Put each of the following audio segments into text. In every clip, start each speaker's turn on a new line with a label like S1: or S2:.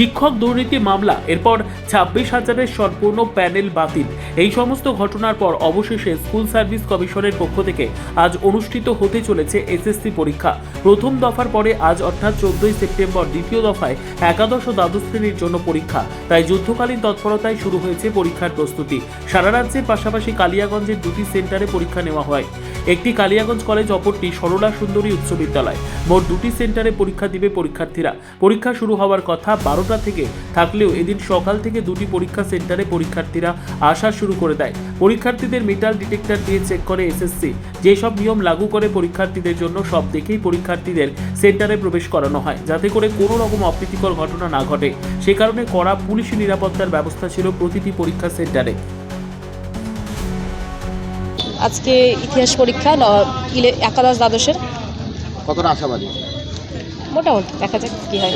S1: শিক্ষক দুর্নীতি মামলা, এরপর ছাব্বিশ হাজারের সম্পূর্ণ প্যানেল বাতিল। এই সমস্ত ঘটনার পর অবশেষে স্কুল সার্ভিস কমিশনের পক্ষ থেকে আজ অনুষ্ঠিত হতে চলেছে এসএসসি পরীক্ষা। প্রথম দফার পরে আজ অর্থাৎ চোদ্দই সেপ্টেম্বর দ্বিতীয় দফায় একাদশ ও দ্বাদশ শ্রেণির জন্য পরীক্ষা। তাই যুদ্ধকালীন তৎপরতায় শুরু হয়েছে পরীক্ষার প্রস্তুতি। সারা রাজ্যের পাশাপাশি কালিয়াগঞ্জের দুটি সেন্টারে পরীক্ষা নেওয়া হয়। একটি কালিয়াগঞ্জ কলেজ, অপরটি সরলা সুন্দরী উচ্চ বিদ্যালয়। মোট দুটি সেন্টারে পরীক্ষা দিবে পরীক্ষার্থীরা। পরীক্ষা শুরু হওয়ার কথা বারোটা থেকে থাকলেও এদিন সকাল থেকে দুটি পরীক্ষা সেন্টারে পরীক্ষার্থীরা আসা শুরু করে দেয়। পরীক্ষার্থীদের মেটাল ডিটেক্টর দিয়ে চেক করে এসএসসি যেসব নিয়ম লাগু করে পরীক্ষার্থীদের জন্য সব দেখেই পরীক্ষার্থীদের সেন্টারে প্রবেশ করানো হয় যাতে করে কোনো রকম অপ্রীতিকর ঘটনা না ঘটে। সে কারণে কড়া পুলিশি নিরাপত্তার ব্যবস্থা ছিল প্রতিটি পরীক্ষা সেন্টারে।
S2: আজকে ইতিহাস পরীক্ষা একাদশ দ্বাদশের।
S3: কতটা আশাবাদী?
S2: মোটামুটি দেখা যাক কী হয়।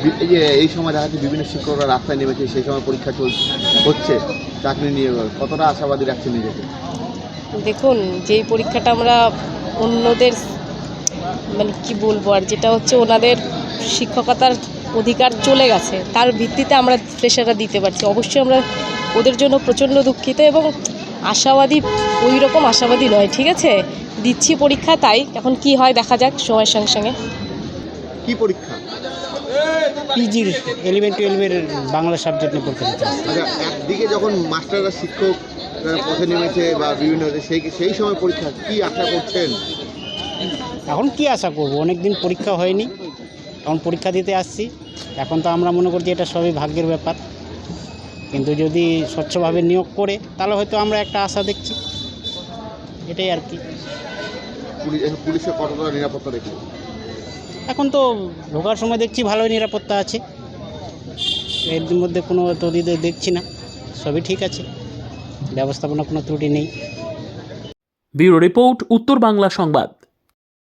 S3: এই যে এই সময় দেখা যাচ্ছে বিভিন্ন শিক্ষকরা রাস্তায় নেমেছে সেই সময় পরীক্ষা চলছে হচ্ছে চাকরি নিয়ে কতটা আশাবাদী রাখছে নিজেকে?
S2: দেখুন যেই পরীক্ষাটা আমরা অন্যদের মানে কি বলব আর যেটা হচ্ছে ওনাদের শিক্ষকতার অধিকার চলে গেছে তার ভিত্তিতে আমরা প্রেশারটা দিতে পারছি। অবশ্যই আমরা ওদের জন্য প্রচণ্ড দুঃখিত এবং আশাবাদী ওই রকম আশাবাদী নয় ঠিক আছে? দিচ্ছি পরীক্ষা তাই। এখন কি হয় দেখা যাক সময়ের সঙ্গে সঙ্গে।
S3: কি পরীক্ষা?
S4: পিজির ইলেভেন টুয়েলভের বাংলা সাবজেক্ট নিয়ে পরীক্ষা দিতে
S3: আচ্ছা একদিকে যখন মাস্টাররা শিক্ষক পথে নেমেছে বা বিভিন্ন সেই সেই সময় পরীক্ষা কি আশা করছেন?
S4: এখন কি আশা করব? অনেক দিন পরীক্ষা হয়নি। এখন পরীক্ষা দিতে আসছি। এখন তো আমরা মনে করছি এটা সবই ভাগ্যের ব্যাপার। কিন্তু যদি স্বচ্ছভাবে নিয়োগ করে তাহলে হয়তো আমরা একটা আশা দেখছি। এটাই আর কি।
S3: পুলিশ পুলিশের কতটা নিরাপত্তা রেখে
S4: এখন তো ঢোকার সময় দেখছি ভালোই নিরাপত্তা আছে। এর মধ্যে কোনো তদিদের দেখছি না। সবই ঠিক আছে। ব্যবস্থাপনা কোনো ত্রুটি নেই।
S1: ব্যুরো রিপোর্ট, উত্তর বাংলা সংবাদ।